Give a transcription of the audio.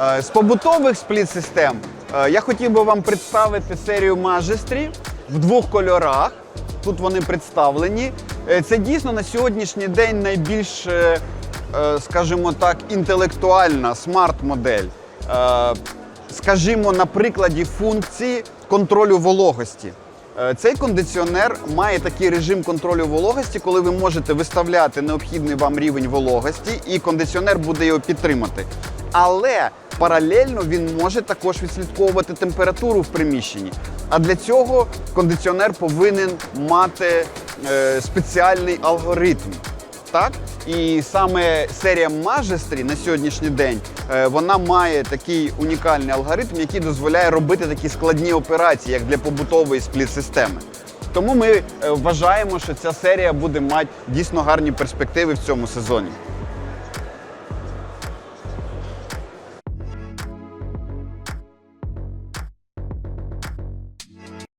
Е, З побутових спліт-систем е, я хотів би вам представити серію Majesty в двох кольорах. Тут вони представлені. Е, Це дійсно на сьогоднішній день найбільш, скажімо так, інтелектуальна смарт-модель. Скажімо, на прикладі функції контролю вологості. Цей кондиціонер має такий режим контролю вологості, коли ви можете виставляти необхідний вам рівень вологості, і кондиціонер буде його підтримати. Але паралельно він може також відслідковувати температуру в приміщенні. А для цього кондиціонер повинен мати е, спеціальний алгоритм. Так? І саме серія Majesty на сьогоднішній день е, вона має такий унікальний алгоритм, який дозволяє робити такі складні операції, як для побутової спліт-системи. Тому ми е, вважаємо, що ця серія буде мати дійсно гарні перспективи в цьому сезоні.